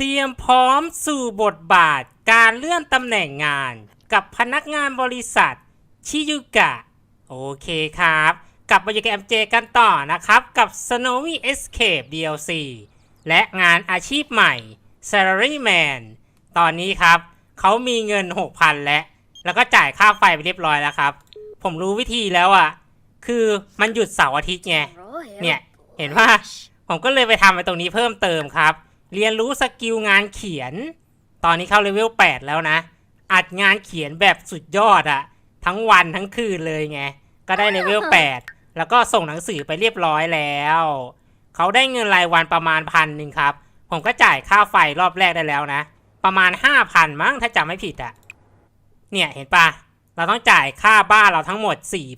เตรียมพร้อมสู่บทบาทการเลื่อนตำแหน่งงาน กับพนักงานบริษัท ชิยุกะ โอเคครับ กลับมาอยู่กับ MJ กันต่อนะครับ กับ Snowy Escape DLC และงานอาชีพใหม่ Salaryman ตอนนี้ครับ เขามีเงิน 6,000 แล้ว แล้วก็จ่ายค่าไฟไปเรียบร้อยแล้วครับ ผมรู้วิธีแล้วอะ่ะ คือมันหยุดเสาร์อาทิตย์ไง เนี่ย เห็นว่า ผมก็เลยไปทำไปตรงนี้เพิ่มเติมครับ เรียนรู้สกิลงานเขียน ตอนนี้เข้าเลเวล 8 แล้วนะ อัดงานเขียนแบบสุดยอดอะทั้งวันทั้งคืนเลยไง ก็ได้เลเวล 8 แล้วก็ส่งหนังสือไปเรียบร้อยแล้ว เขาได้เงินรายวันประมาณพันหนึ่งครับ ผมก็จ่ายค่าไฟรอบแรกได้แล้วนะ ประมาณ 5,000 มั้งถ้าจำไม่ผิดอะเนี่ยเห็นปะเราต้องจ่ายค่าบ้านเราทั้งหมด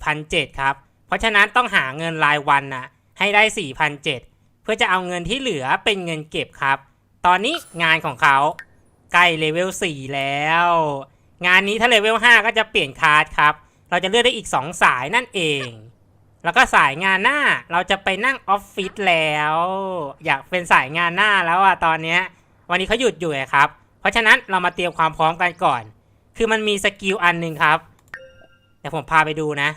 4,700 ครับ เพราะฉะนั้นต้องหาเงินรายวันน่ะ ให้ได้ 4,700 เพื่อจะเอาเงินที่เหลือเป็นเงินเก็บครับ ตอนนี้งานของเขาใกล้เลเวล4แล้ว งานนี้ถ้าเลเวล5ก็จะเปลี่ยนคาร์ดครับ เราจะเลือกได้อีก 2 สายนั่นเอง แล้วก็สายงานหน้าเราจะไปนั่งออฟฟิศแล้ว อยากเป็นสายงานหน้าแล้วอะตอนนี้วันนี้เขาหยุดอยู่ครับ เพราะฉะนั้นเรามาเตรียมความพร้อมกันก่อน คือมันมีสกิลอันหนึ่งครับเดี๋ยวผมพาไปดูนะ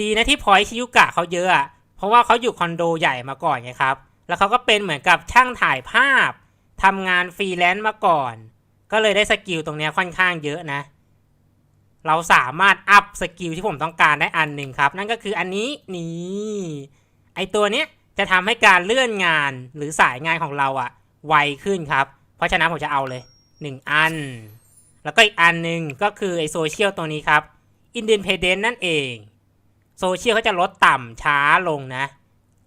ดีนะที่พอยชิยุกะเขาเยอะ เพราะว่าเขาอยู่คอนโดใหญ่มาก่อนไงครับ แล้วเขาก็เป็นเหมือนกับช่างถ่ายภาพทำงานฟรีแลนซ์มาก่อน ก็เลยได้สกิลตรงนี้ค่อนข้างเยอะนะ เราสามารถอัพสกิลที่ผมต้องการได้อันหนึ่งครับ นั่นก็คืออันนี้นี่ไอตัวเนี้ยจะทำให้การเลื่อนงานหรือสายงานของเราอะไวขึ้นครับ เพราะฉะนั้นผมจะเอาเลยหนึ่งอัน แล้วก็อีกอันหนึ่งก็คือไอโซเชียลตัวนี้ครับ Independent นั่นเองโซเชียลเขาจะลดต่ำช้าลงนะ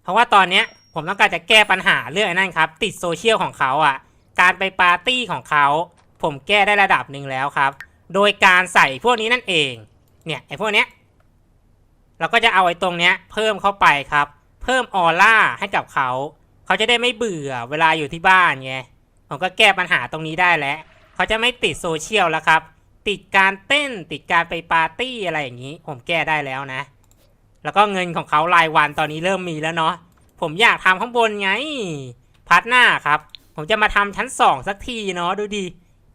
เพราะว่าตอนเนี้ย ผมต้องการจะแก้ปัญหาเรื่องนั่นครับ ติดโซเชียลของเขาอะ การไปปาร์ตี้ของเขา ผมแก้ได้ระดับหนึ่งแล้วครับ โดยการใส่พวกนี้นั่นเอง เนี่ยไอ้พวกเนี้ยเราก็จะเอาไอ้ตรงเนี้ยเพิ่มเข้าไปครับ เพิ่มออร่าให้กับเขา เขาจะได้ไม่เบื่อเวลาอยู่ที่บ้านไง ผมก็แก้ปัญหาตรงนี้ได้แล้ว เขาจะไม่ติดโซเชียลแล้วครับ ติดการเต้น ติดการไปปาร์ตี้อะไรอย่างนี้ ผมแก้ได้แล้วนะ แล้วก็เงินของเขารายวันตอนนี้เริ่มมีแล้วเนาะ ผมอยากทำข้างบนไง พาร์ทหน้าครับ ผมจะมาทำชั้นสองสักทีเนาะดูดิ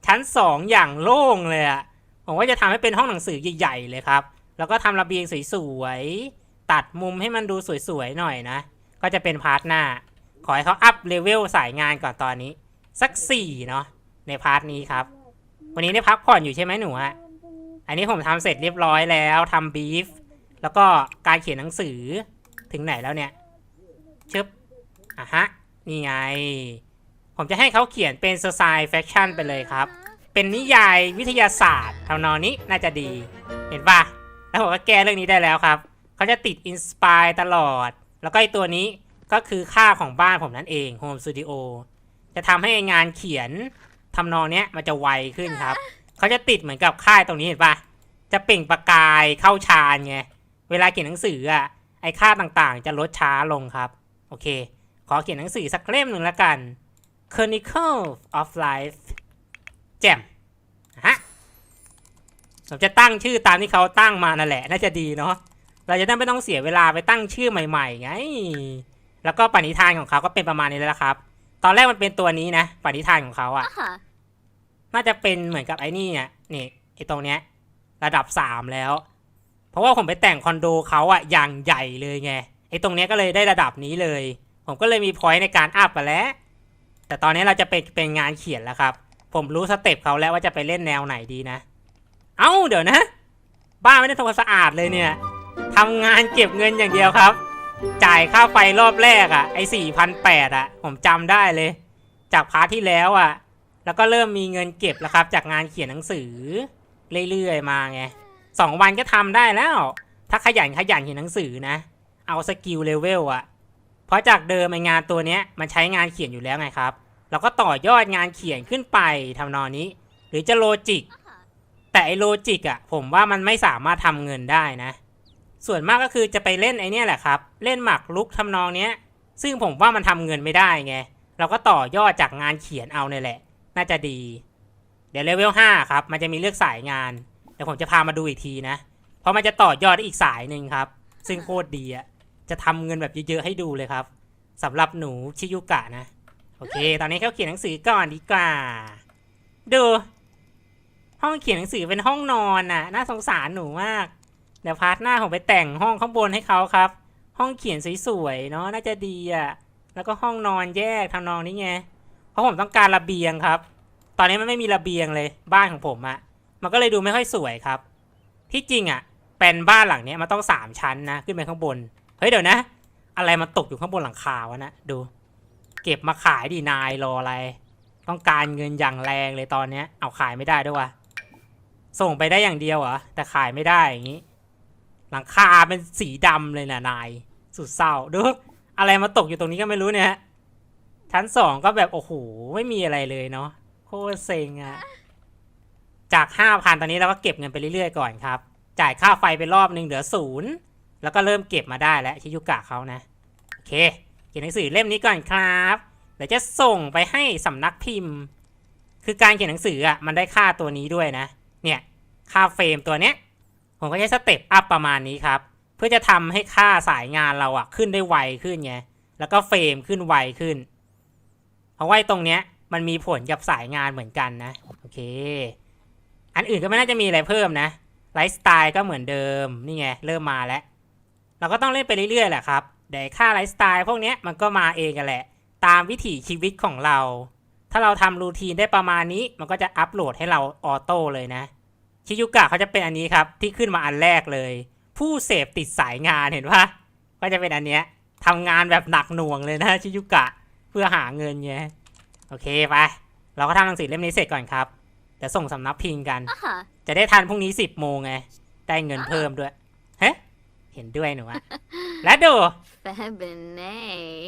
ชั้นสองอย่างโล่งเลยอะผมว่าจะทำให้เป็นห้องหนังสือใหญ่ๆเลยครับ แล้วก็ทำระเบียงสวยๆ ตัดมุมให้มันดูสวยๆหน่อยนะ ก็จะเป็นพาร์ทหน้า ขอให้เขาอัพเลเวลสายงานก่อนตอนนี้ สักสี่เนาะในพาร์ทนี้ครับ วันนี้ได้พักผ่อนอยู่ใช่ไหมหนูฮะอันนี้ผมทำเสร็จเรียบร้อยแล้วทำบีฟแล้วก็การเขียนหนังสือถึงไหนแล้วเนี่ย ชึบอะฮะ นี่ไง ผมจะให้เขาเขียนเป็น science fiction ไปเลยครับ เป็นนิยายวิทยาศาสตร์ทำนองนี้น่าจะดี เห็นปะแล้วผมก็แก้เรื่องนี้ได้แล้วครับ เขาจะติด inspire ตลอด แล้วก็ไอตัวนี้ก็คือค่าของบ้านผมนั่นเอง Home Studio จะทำให้งานเขียนทำนองเนี้ยมันจะไวขึ้นครับ เขาจะติดเหมือนกับค่ายตรงนี้เห็นปะจะเปล่งประกายเข้าฌานไง เวลาเขียนหนังสืออะ ไอ้ค่าต่างๆ จะลดช้าลงครับ โอเค ขอเขียนหนังสือสักเล่มหนึ่งแล้วกัน Chronicle of Life แจ่มฮะผมจะตั้งชื่อตามที่เขาตั้งมานั่นแหละ น่าจะดีเนาะเราจะได้ไม่ต้องเสียเวลาไปตั้งชื่อใหม่ ๆ ไง แล้วก็ปณิธานของเขาก็เป็นประมาณนี้แล้วละครับ ตอนแรกมันเป็นตัวนี้นะปณิธานของเขาอะน่าจะเป็นเหมือนกับไอ้นี่อะนี่ไอ้ตรงเนี้ย ระดับสามแล้ว เพราะว่าผมไปแต่งคอนโดเขาอะอย่างใหญ่เลยไง ไอ้ตรงเนี้ยก็เลยได้ระดับนี้เลย ผมก็เลยมีพอยต์ในการอัพไปแล้ว แต่ตอนนี้เราจะเป็นเป็นงานเขียนแล้วครับ ผมรู้สเต็ปเขาแล้วว่าจะไปเล่นแนวไหนดีนะ เอ้าเดี๋ยวนะ บ้านไม่ได้ทำความสะอาดเลยเนี่ยทำงานเก็บเงินอย่างเดียวครับ จ่ายค่าไฟรอบแรกอะไอ้สี่พันแปดอะ ผมจำได้เลย จากพาร์ทที่แล้วอะ แล้วก็เริ่มมีเงินเก็บแล้วครับ จากงานเขียนหนังสือ เรื่อยๆมาไงสองวันก็ทำได้แล้ว ถ้าขยันขยันเขียนหนังสือนะ เอาสกิลเลเวลอะเพราะจากเดิมไองานตัวเนี้ยมันใช้งานเขียนอยู่แล้วไงครับ เราก็ต่อยอดงานเขียนขึ้นไปทำนองนี้ หรือจะโลจิก แต่ไอโลจิกอะผมว่ามันไม่สามารถทำเงินได้นะ ส่วนมากก็คือจะไปเล่นไอเนี้ยแหละครับ เล่นหมากรุกทำนองเนี้ย ซึ่งผมว่ามันทำเงินไม่ได้ไง เราก็ต่อยอดจากงานเขียนเอาเนี่ยแหละ น่าจะดี เดี๋ยวเลเวล5ครับ มันจะมีเลือกสายงาน เดี๋ยวผมจะพามาดูอีกทีนะ เพราะมันจะต่อยอดได้อีกสายหนึ่งครับ ซึ่งโคตรดีอะ จะทำเงินแบบเยอะๆให้ดูเลยครับสำหรับหนูชิยุกะนะ โอเค ตอนนี้เขาเขียนหนังสือก่อนดีกว่า ดู ห้องเขียนหนังสือเป็นห้องนอนน่ะ น่าสงสารหนูมาก เดี๋ยวพาร์ทหน้าผมไปแต่งห้องข้างบนให้เขาครับ ห้องเขียนสวยๆเนาะน่าจะดีอะแล้วก็ห้องนอนแยกทำนองนี้ไง เพราะผมต้องการระเบียงครับ ตอนนี้มันไม่มีระเบียงเลยบ้านของผมอะมันก็เลยดูไม่ค่อยสวยครับ ที่จริงอะเป็นบ้านหลังเนี้ยมันต้องสามชั้นนะขึ้นไปข้างบน เฮ้ยเดี๋ยวนะ อะไรมันตกอยู่ข้างบนหลังคาวะนะดู เก็บมาขายดีนายรออะไร ต้องการเงินอย่างแรงเลยตอนเนี้ย เอาขายไม่ได้ด้วยวะส่งไปได้อย่างเดียวเหรอแต่ขายไม่ได้อย่างนี้ หลังคาเป็นสีดำเลยนะนาย สุดเศร้าดูอะไรมาตกอยู่ตรงนี้ก็ไม่รู้เนี่ยชั้นสองก็แบบโอ้โหไม่มีอะไรเลยเนาะโคตรเซ็งอะจากห้าพันตอนนี้เราก็เก็บเงินไปเรื่อยๆก่อนครับ จ่ายค่าไฟไปรอบหนึ่งเหลือศูนย์ แล้วก็เริ่มเก็บมาได้แล้วชิยุกะเขานะโอเคเขียนหนังสือเล่มนี้ก่อนครับเดี๋ยวจะส่งไปให้สำนักพิมพ์ คือการเขียนหนังสืออะมันได้ค่าตัวนี้ด้วยนะ เนี่ยค่าเฟรมตัวเนี้ยผมก็ใช้สเต็ปอัพประมาณนี้ครับ เพื่อจะทำให้ค่าสายงานเราอะขึ้นได้ไวขึ้นไงแล้วก็เฟรมขึ้นไวขึ้นเพราะว่าตรงเนี้ยมันมีผลกับสายงานเหมือนกันนะโอเค อันอื่นก็ไม่น่าจะมีอะไรเพิ่มนะไลฟ์สไตล์ก็เหมือนเดิมนี่ไงเริ่มมาแล้ว เราก็ต้องเล่นไปเรื่อยๆแหละครับเดี๋ยวค่าไลฟ์สไตล์พวกเนี้ยมันก็มาเองกันแหละ ตามวิถีชีวิตของเรา ถ้าเราทำรูทีนได้ประมาณนี้ มันก็จะอัปโหลดให้เราออโต้เลยนะ ชิยุกะเขาจะเป็นอันนี้ครับ ที่ขึ้นมาอันแรกเลย ผู้เสพติดสายงานเห็นปะก็จะเป็นอันเนี้ยทำงานแบบหนักหน่วงเลยนะชิยุกะเพื่อหาเงินไงโอเคไป เราก็ทำหนังสือเล่มนี้เสร็จก่อนครับเดี๋ยวส่งสำนักพิมพ์กัน Uh-huh. จะได้ทันพรุ่งนี้สิบโมงไงได้เงินเพิ่มด้วยเฮ้ เห็นด้วยหนูอะและดู Febine.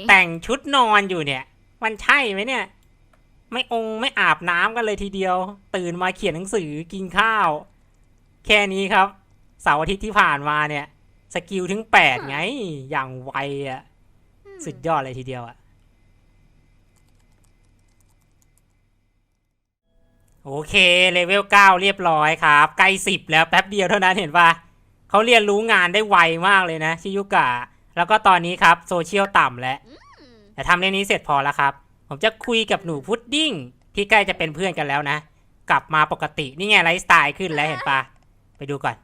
แต่งชุดนอนอยู่เนี่ย มันใช่ไหมเนี่ย ไม่องค์ไม่อาบน้ำกันเลยทีเดียว ตื่นมาเขียนหนังสือกินข้าว แค่นี้ครับ เสาร์อาทิตย์ที่ผ่านมาเนี่ย สกิลถึงแปดไง อย่างไวอะสุดยอดเลยทีเดียวอะโอเคเลเวลเก้าเรียบร้อยครับ ใกล้สิบแล้วแป๊บเดียวเท่านั้นเห็นปะ เขาเรียนรู้งานได้ไวมากเลยนะ ชิยุกะ แล้วก็ตอนนี้ครับโซเชียลต่ำแล้วแต่ทำเรื่องนี้เสร็จพอแล้วครับ ผมจะคุยกับหนูพุดดิ้ง ที่ใกล้จะเป็นเพื่อนกันแล้วนะ กลับมาปกตินี่ไงไลฟ์สไตล์ขึ้นแล้วเห็นปะไปดูก่อน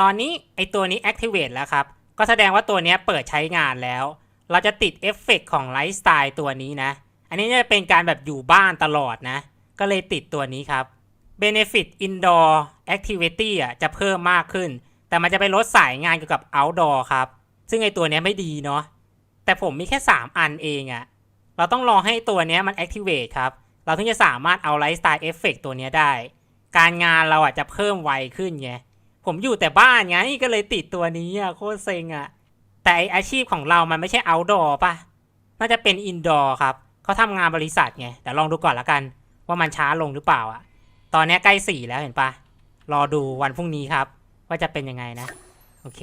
ตอนนี้ไอตัวนี้ activate แล้วครับ ก็แสดงว่าตัวเนี้ยเปิดใช้งานแล้ว เราจะติดเอฟเฟกต์ของไลฟ์สไตล์ตัวนี้นะ อันนี้จะเป็นการแบบอยู่บ้านตลอดนะ ก็เลยติดตัวนี้ครับ Benefit Indoor Activity อะจะเพิ่มมากขึ้น แต่มันจะไปลดสายงานเกี่ยวกับ Outdoor ครับ ซึ่งไอตัวนี้ไม่ดีเนาะ แต่ผมมีแค่ 3 อันเองอะเราต้องรอให้ตัวนี้มัน activate ครับ เราถึงจะสามารถเอา lifestyle effect ตัวนี้ได้ การงานเราอะจะเพิ่มไวขึ้นไง ผมอยู่แต่บ้านไงก็เลยติดตัวนี้อะโคตรเซ็งอะแต่ไออาชีพของเรามันไม่ใช่ outdoor ป่ะน่าจะเป็น indoor ครับเขาทำงานบริษัทไงแต่ลองดูก่อนละกัน ว่ามันช้าลงหรือเปล่าอะตอนนี้ใกล้สี่แล้วเห็นปะรอดูวันพรุ่งนี้ครับ ว่าจะเป็นยังไงนะ โอเค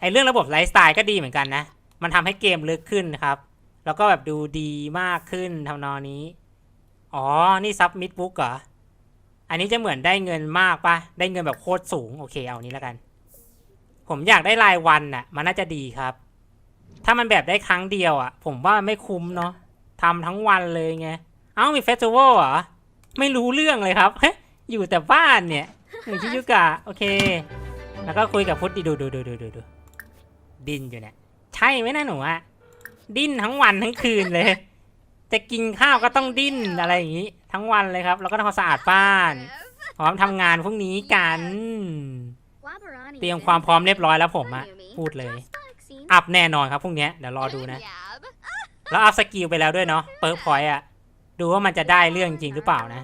ไอเรื่องระบบไลฟ์สไตล์ก็ดีเหมือนกันนะ มันทำให้เกมลึกขึ้นครับ แล้วก็แบบดูดีมากขึ้นทำนองนี้ อ๋อ นี่ซับมิดบุ๊กเหรอ อันนี้จะเหมือนได้เงินมากปะได้เงินแบบโคตรสูง โอเค เอานี้แล้วกัน ผมอยากได้รายวันน่ะ มันน่าจะดีครับ ถ้ามันแบบได้ครั้งเดียวอะ ผมว่าไม่คุ้มเนาะทำทั้งวันเลยไง เอ้ามีเฟสติวัลเหรอ ไม่รู้เรื่องเลยครับเฮ้ยอยู่แต่บ้านเนี่ย หนึ่งชิยุกะโอเค แล้วก็คุยกับพุทธดีดูดูดูดูดูดูดินอยู่เนี่ยใช่ไหมนะหนูอะดิ้นทั้งวันทั้งคืนเลย จะกินข้าวก็ต้องดิ้นอะไรอย่างนี้ ทั้งวันเลยครับ แล้วก็ทำความสะอาดบ้านพร้อมทำงานพรุ่งนี้กัน เตรียมความพร้อมเรียบร้อยแล้วผมอะพูดเลย อัพแน่นอนครับพรุ่งนี้เดี๋ยวรอดูนะ แล้วอัพสกิลไปแล้วด้วยเนาะเปิร์พอยต์อะดูว่ามันจะได้เรื่องจริงหรือเปล่านะ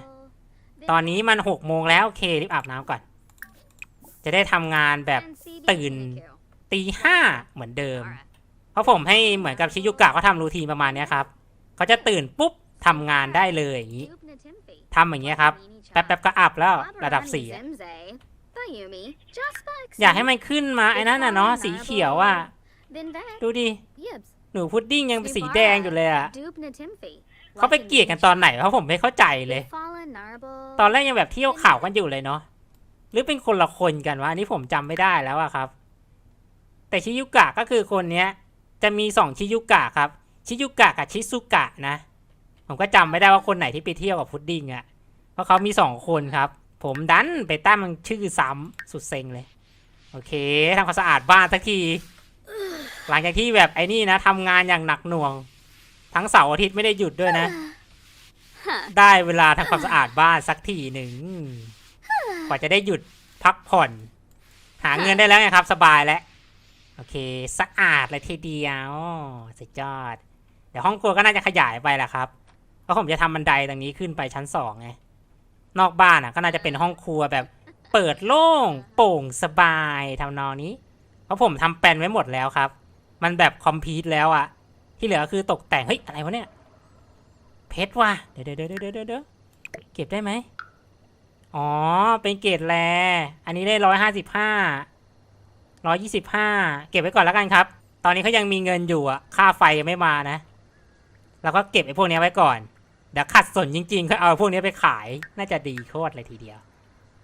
ตอนนี้มันหกโมงแล้วโอเครีบอาบน้ำก่อน จะได้ทำงานแบบตื่นตีห้าเหมือนเดิม เพราะผมให้เหมือนกับชิยุกะเขาทำรูทีนประมาณเนี้ยครับเขาจะตื่นปุ๊บทำงานได้เลยอย่างนี้ทำอย่างเงี้ยครับ แป๊บๆก็อัพแล้วระดับสี่อะอยากให้มันขึ้นมาไอ้นั่นน่ะเนาะสีเขียวอะดูดิหนูพุดดิ้งยังเป็นสีแดงอยู่เลยอะ เขาไปเกลียดกันตอนไหนเพราะผมไม่เข้าใจเลย ตอนแรกยังแบบเที่ยวข่าวกันอยู่เลยเนาะหรือเป็นคนละคนกันวะอันนี้ผมจำไม่ได้แล้วอะครับ แต่ชิยุกะก็คือคนเนี้ย จะมีสองชิยุกะครับ ชิยุกะกับชิซุกะนะ ผมก็จำไม่ได้ว่าคนไหนที่ไปเที่ยวกับพุดดิ้งอะเพราะเขามีสองคนครับ ผมดันไปตั้งมันชื่อซ้ำสุดเซ็งเลย โอเคทำความสะอาดบ้านสักทีหลังจากที่แบบไอ้นี่นะทำงานอย่างหนักหน่วง ทั้งเสาร์อาทิตย์ไม่ได้หยุดด้วยนะ ได้เวลาทำความสะอาดบ้านสักทีหนึ่งกว่าจะได้หยุดพักผ่อน หาเงินได้แล้วไงครับ สบายแล้วโอเค สะอาดเลยทีเดียวสุดยอด เดี๋ยวห้องครัวก็น่าจะขยายไปแหละครับเพราะผมจะทำบันไดตรงนี้ขึ้นไปชั้นสองไงนอกบ้านอะ ก็น่าจะเป็นห้องครัวแบบ เปิดโล่งโปร่งสบายทำนองนี้ เพราะผมทำแปลนไว้หมดแล้วครับ มันแบบคอมพลีทแล้วอะ ที่เหลือคือตกแต่ง เฮ้ย อะไรวะเนี่ย เพชรว่ะเดี๋ยวเดี๋ยวเดี๋ยวเดี๋ยวเดี๋ยวเก็บได้ไหม อ๋อ เป็นเกรดแรอันนี้ได้ร้อยห้าสิบห้าร้อยยี่สิบห้าเก็บไว้ก่อนแล้วกันครับ ตอนนี้เขายังมีเงินอยู่อะค่าไฟยังไม่มานะแล้วก็เก็บไอ้พวกนี้ไว้ก่อน เดี๋ยวขัดสนจริงๆก็เอาพวกนี้ไปขาย น่าจะดีโคตรเลยทีเดียว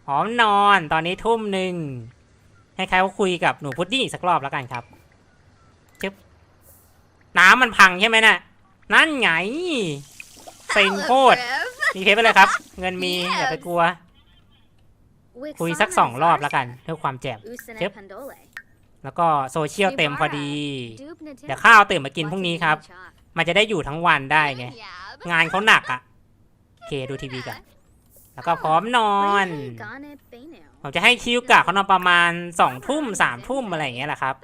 หอมนอน ตอนนี้ทุ่มหนึ่งให้ใครเขาคุยกับหนูพุดดิ้งอีกสักรอบแล้วกันครับ น้ำมันพังใช่ไหมน่ะ นั่นไงเซ็งโคตรมีเพชรไปเลยครับ เงินมีอย่าไปกลัว คุยสักสองรอบแล้วกันเพื่อความแจ่มเจ็บแล้วก็โซเชียลเต็มพอดี เดี๋ยวข้าวตื่นมากินพรุ่งนี้ครับ มันจะได้อยู่ทั้งวันได้ไง งานเขาหนักอะโอเคดูทีวีก่อนแล้วก็พร้อมนอน ผมจะให้ชิวกะเขานอนประมาณสองทุ่มสามทุ่มอะไรอย่างเงี้ยแหละครับ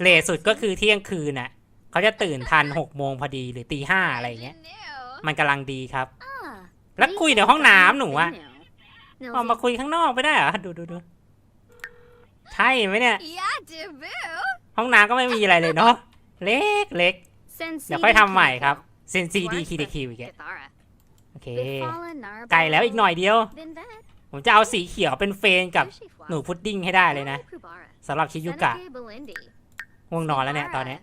เลทสุดก็คือเที่ยงคืนน่ะ เขาจะตื่นทันหกโมงพอดีหรือตีห้าอะไรอย่างเงี้ย มันกำลังดีครับ แล้วคุยในห้องน้ำหนูอะออกมาคุยข้างนอกไม่ได้เหรอดูดูดูใช่ไหมเนี่ย ห้องน้ำก็ไม่มีอะไรเลยเนาะเล็กเล็กเดี๋ยวค่อยทำใหม่ครับเซนซีดีคีดีคิวอีกแกโอเคไกลแล้วอีกหน่อยเดียว ผมจะเอาสีเขียวเป็นเฟรนกับหนูพุดดิ้งให้ได้เลยนะสำหรับชิยุกะง่วงนอนแล้วเนี่ยตอนเนี้ย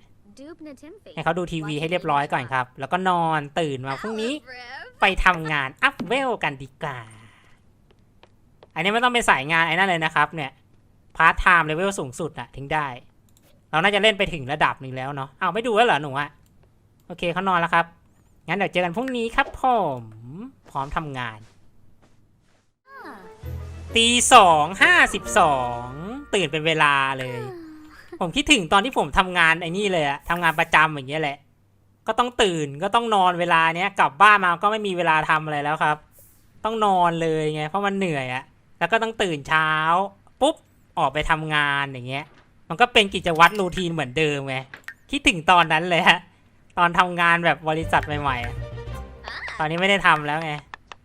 ให้เขาดูทีวีให้เรียบร้อยก่อนครับ แล้วก็นอนตื่นมาพรุ่งนี้ไปทำงานอัพเวลกันดีกว่า อันนี้ไม่ต้องเป็นสายงานไอ้นั่นเลยนะครับ เนี่ยพาร์ทไทม์เลเวลสูงสุดอะถึงได้ เราน่าจะเล่นไปถึงระดับหนึ่งแล้วเนาะอ้าวไม่ดูแล้วเหรอหนูอะโอเคเขานอนแล้วครับ งั้นเดี๋ยวเจอกันพรุ่งนี้ครับผมพร้อมทำงาน ตีสองห้าสิบสองตื่นเป็นเวลาเลย ผมคิดถึงตอนที่ผมทำงานไอ้นี่เลยอะทำงานประจำอย่างเงี้ยแหละ ก็ต้องตื่นก็ต้องนอนเวลาเนี้ยกลับบ้านมาก็ไม่มีเวลาทำอะไรแล้วครับ ต้องนอนเลยไงเพราะมันเหนื่อยอะแล้วก็ต้องตื่นเช้าปุ๊บออกไปทำงานอย่างเงี้ย มันก็เป็นกิจวัตรรูทีนเหมือนเดิมไงคิดถึงตอนนั้นเลยฮะตอนทำงานแบบบริษัทใหม่ๆตอนนี้ไม่ได้ทำแล้วไง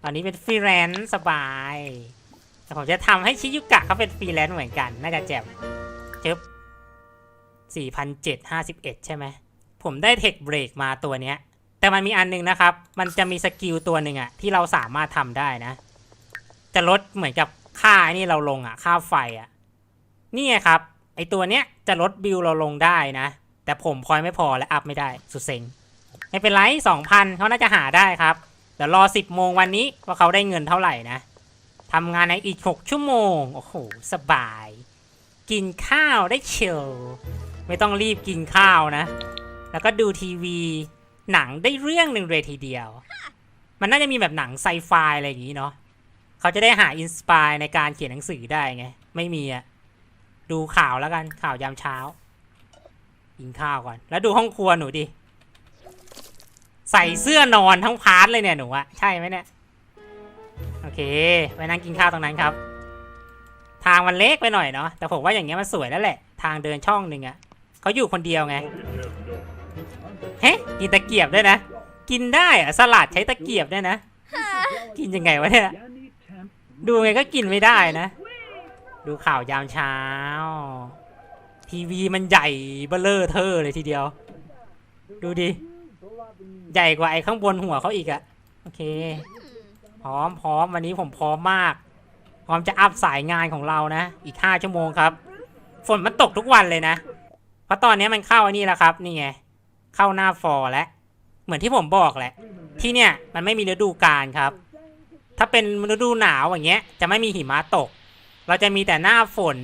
ตอนนี้เป็นฟรีแลนซ์สบายแต่ผมจะทำให้ชิยุกะเขาเป็นฟรีแลนซ์เหมือนกัน น่าจะแจ่มจึ๊บ สี่พันเจ็ดห้าสิบเอ็ดใช่ไหม ผมได้เทคเบรกมาตัวเนี้ย แต่มันมีอันนึงนะครับ มันจะมีสกิลตัวหนึ่งอะที่เราสามารถทำได้นะ จะลดเหมือนกับค่านี่เราลงอะค่าไฟอะนี่ไงครับ ไอตัวเนี้ยจะลดบิลเราลงได้นะ แต่ผมพอยไม่พอและอัพไม่ได้ สุดเซ็งไม่เป็นไรสองพันเขาน่าจะหาได้ครับ เดี๋ยวรอสิบโมงวันนี้ว่าเขาได้เงินเท่าไหร่นะทำงานในอีก 6 ชั่วโมง โอ้โห สบาย กินข้าวได้เชล ไม่ต้องรีบกินข้าวนะ แล้วก็ดูทีวี หนังได้เรื่องหนึ่งเลยทีเดียว มันน่าจะมีแบบหนังไซไฟอะไรอย่างนี้เนาะเขาจะได้หาอินสปายในการเขียนหนังสือได้ไง ไม่มีอะดูข่าวแล้วกันข่าวยามเช้า กินข้าวก่อน แล้วดูห้องครัวหนูดิ ใส่เสื้อนอนทั้งพาร์ทเลยเนี่ยหนูอะใช่ไหมเนี่ยโอเคไปนั่งกินข้าวตรงนั้นครับ ทางมันเล็กไปหน่อยเนาะแต่ผมว่าอย่างเงี้ยมันสวยแล้วแหละ ทางเดินช่องหนึ่งอะ่ะ เขาอยู่คนเดียวไงเฮ้กินตะเกียบด้วยนะ กินได้อะสลัดใช้ตะเกียบด้วยนะ กินยังไงวะเนี่ยดูไงก็กินไม่ได้นะ ดูข่าวยามเช้า ทีวีมันใหญ่เบ้อเลอเทอร์เลยทีเดียว ดูดิ ใหญ่กว่าไอ้ข้างบนหัวเขาอีกอะโอเค พร้อมพร้อมวันนี้ผมพร้อมมาก พร้อมจะอัพสายงานของเรานะ อีกห้าชั่วโมงครับ ฝนมันตกทุกวันเลยนะเพ ราะตอนนี้มันเข้าอันนี้แล้วครับ นี่ไง เข้าหน้าฟอร์แล้ว เหมือนที่ผมบอกแหละ ที่เนี่ยมันไม่มีฤดูกาลครับ ถ้าเป็นฤดูหนาวอย่างเงี้ย จะไม่มีหิมะตก เราจะมีแต่หน้าฝน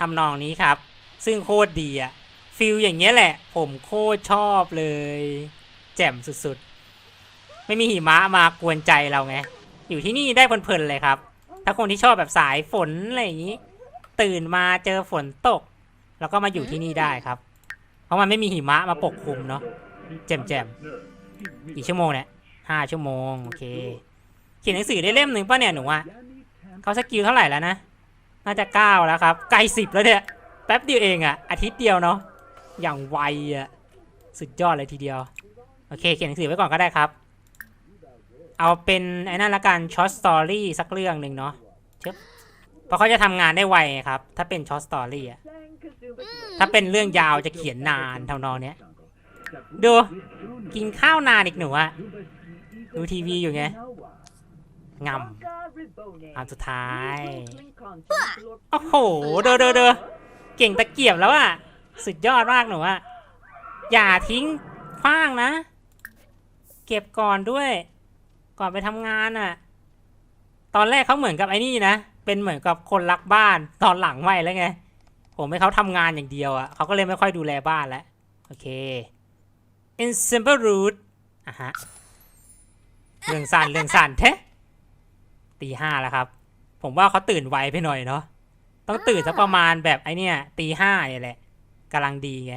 ทำนองนี้ครับ ซึ่งโคตรดีอะฟิลอย่างเงี้ยแหละ ผมโคตรชอบเลย แจ่มสุดๆ ไม่มีหิมะมากวนใจเราไง อยู่ที่นี่ได้เพลินๆเลยครับ ถ้าคนที่ชอบแบบสายฝนอะไรอย่างนี้ ตื่นมาเจอฝนตก แล้วก็มาอยู่ที่นี่ได้ครับ เพราะมันไม่มีหิมะมาปกคลุมเนาะแจ่มแจมๆกี่ชั่วโมงเนี่ยห้าชั่วโมงโอเค เขียนหนังสือได้เล่มหนึ่งป่ะเนี่ยหนูอะเขาสกิลเท่าไหร่แล้วนะ น่าจะเก้าแล้วครับ ใกล้สิบแล้วเนี่ย แป๊บเดียวเองอะอาทิตย์เดียวเนาะ อย่างไวอะสุดยอดเลยทีเดียว โอเค เขียนหนังสือไว้ก่อนก็ได้ครับ เอาเป็นไอ้นั่นละกันช็อตสตอรี่สักเรื่องหนึ่งเนาะเพราะเขาจะทำงานได้ไวครับ ถ้าเป็นช็อตสตอรี่อะ ถ้าเป็นเรื่องยาวจะเขียนนานทำนองเนี้ย ดู กินข้าวนานอีกหนูอะดูทีวีอยู่ไงงำอันสุดท้าย โอ้โห เดอเดอเดอเก่งตะเกียบแล้วอะสุดยอดมากหนูอะอย่าทิ้งขว้างนะ เก็บก่อนด้วย ก่อนไปทำงานอะตอนแรกเขาเหมือนกับไอ้นี่นะ เป็นเหมือนกับคนรักบ้าน ตอนหลังไม่แล้วไง ผมให้เขาทำงานอย่างเดียวอะเขาก็เลยไม่ค่อยดูแลบ้านแล้ว โอเค in simple root อะฮะ เรื่องสั้นเรื่องสั้นเทะตีห้าแล้วครับ ผมว่าเขาตื่นไวไปหน่อยเนาะ ต้องตื่นสักประมาณแบบไอเนี่ยตีห้าเนี่ยแหละกำลังดีไง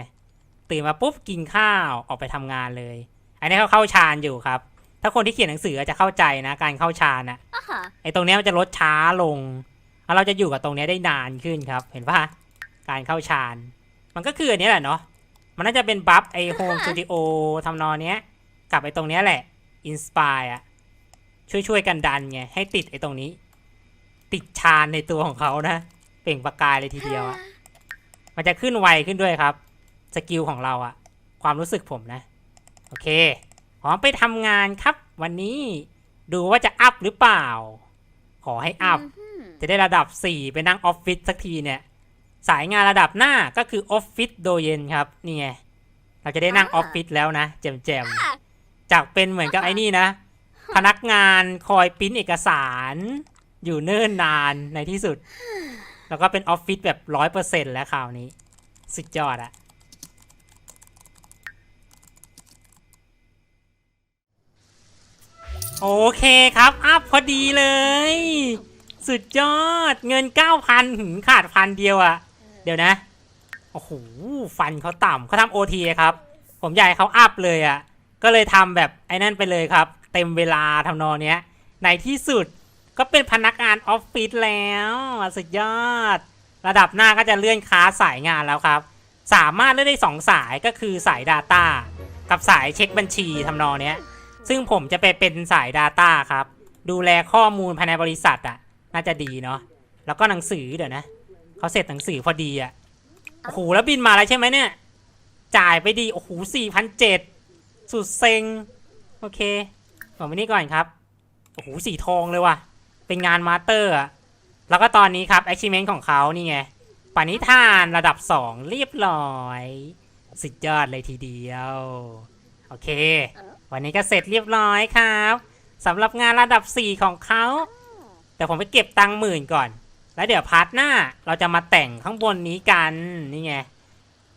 ตื่นมาปุ๊บกินข้าวออกไปทำงานเลย อันนี้เขาเข้าฌานอยู่ครับ ถ้าคนที่เขียนหนังสือจะเข้าใจนะการเข้าฌานอะ Uh-huh. ไอตรงเนี้ยมันจะลดช้าลงแล้วเราจะอยู่กับตรงเนี้ยได้นานขึ้นครับ เห็นปะ การเข้าฌาน มันก็คืออันนี้แหละเนาะ มันน่าจะเป็นบัฟไอโฮมสตูดิโอทำนองเนี้ยกับไอตรงเนี้ยแหละ อินสปายอะช่วยๆกันดันไง ให้ติดไอตรงนี้ ติดฌานในตัวของเขานะ เปล่งประกายเลยทีเดียวอะมันจะขึ้นไวขึ้นด้วยครับ สกิลของเราอะความรู้สึกผมนะ โอเคพร้อมไปทำงานครับวันนี้ดูว่าจะอัพหรือเปล่า ขอให้อัพ Mhm. จะได้ระดับ 4 ไปนั่งออฟฟิศสักทีเนี่ย สายงานระดับหน้าก็คือออฟฟิศโดเย็นครับ นี่ไง เราจะได้นั่งออฟฟิศแล้วนะแจมๆ จากเป็นเหมือนกับไอ้นี่นะ พนักงานคอยปริ้นเอกสารอยู่เนิ่นนานในที่สุด แล้วก็เป็นออฟฟิศแบบร้อยเปอร์เซ็นต์แล้วคราวนี้ สุดยอดอะโอเคครับ อัพพอดีเลย สุดยอดเงิน 9,000หืมขาดพันเดียวอะ เดี๋ยวนะ โอ้โห ฟันเขาต่ำเขาทำโอทีครับ ผมอยากให้เขาอัพเลยอะก็เลยทำแบบไอ้นั่นไปเลยครับ เต็มเวลาทำนองเนี้ย ในที่สุดก็เป็นพนักงานออฟฟิศแล้ว สุดยอด ระดับหน้าก็จะเลื่อนค้าสายงานแล้วครับ สามารถเลือกได้สองสายก็คือสาย Data กับสายเช็คบัญชีทำนองเนี้ย ซึ่งผมจะไปเป็นสาย Data ครับ ดูแลข้อมูลภายในบริษัทอะ น่าจะดีเนาะ แล้วก็หนังสือเดี๋ยวนะ เขาเสร็จหนังสือพอดีอะโอ้โหแล้วบินมาแล้วใช่ไหมเนี่ย จ่ายไปดีโอ้โหสี่พันเจ็ดสุดเซ็ง โอเคผมไปนี่ก่อนครับ โอ้โหสีทองเลยว่ะ เป็นงานมาสเตอร์อะแล้วก็ตอนนี้ครับ achievement ของเขานี่ไงปณิธานระดับ 2 เรียบร้อย สุดยอดเลยทีเดียว โอเค วันนี้ก็เสร็จเรียบร้อยครับสำหรับงานระดับ 4 ของเขา แต่ผมไปเก็บตังค์หมื่นก่อน แล้วเดี๋ยวพาร์ทหน้าเราจะมาแต่งข้างบนนี้กันนี่ไง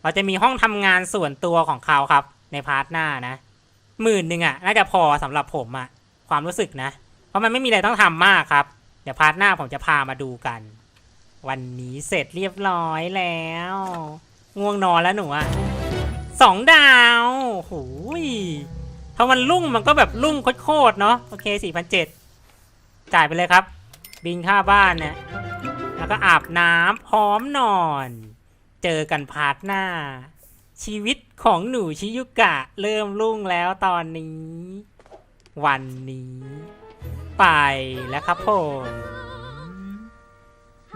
เราจะมีห้องทำงานส่วนตัวของเขาครับ ในพาร์ทหน้านะหมื่นหนึ่งอะน่าจะพอสำหรับผมอะความรู้สึกนะ เพราะมันไม่มีอะไรต้องทำมากครับ เดี๋ยวพาร์ทหน้าผมจะพามาดูกัน วันนี้เสร็จเรียบร้อยแล้ว ง่วงนอนแล้วหนูอะสองดาวหูยพอมันลุ่งมันก็แบบลุ่งโคตรๆเนาะโอเคสี่พันเจ็ดจ่ายไปเลยครับ บินค่าบ้านเนี่ยแล้วก็อาบน้ำพร้อมนอน เจอกันพาร์ทหน้า ชีวิตของหนูชิยุกะ เริ่มรุ่งแล้วตอนนี้ วันนี้ ไปแล้วครับผม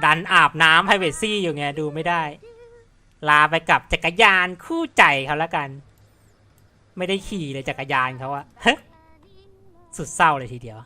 ดันอาบน้ำไพเวซี่อยู่ไงดูไม่ได้ ลาไปกับจักรยานคู่ใจเขาแล้วกัน ไม่ได้ขี่เลยจักรยานเขาอะสุดเศร้าเลยทีเดียว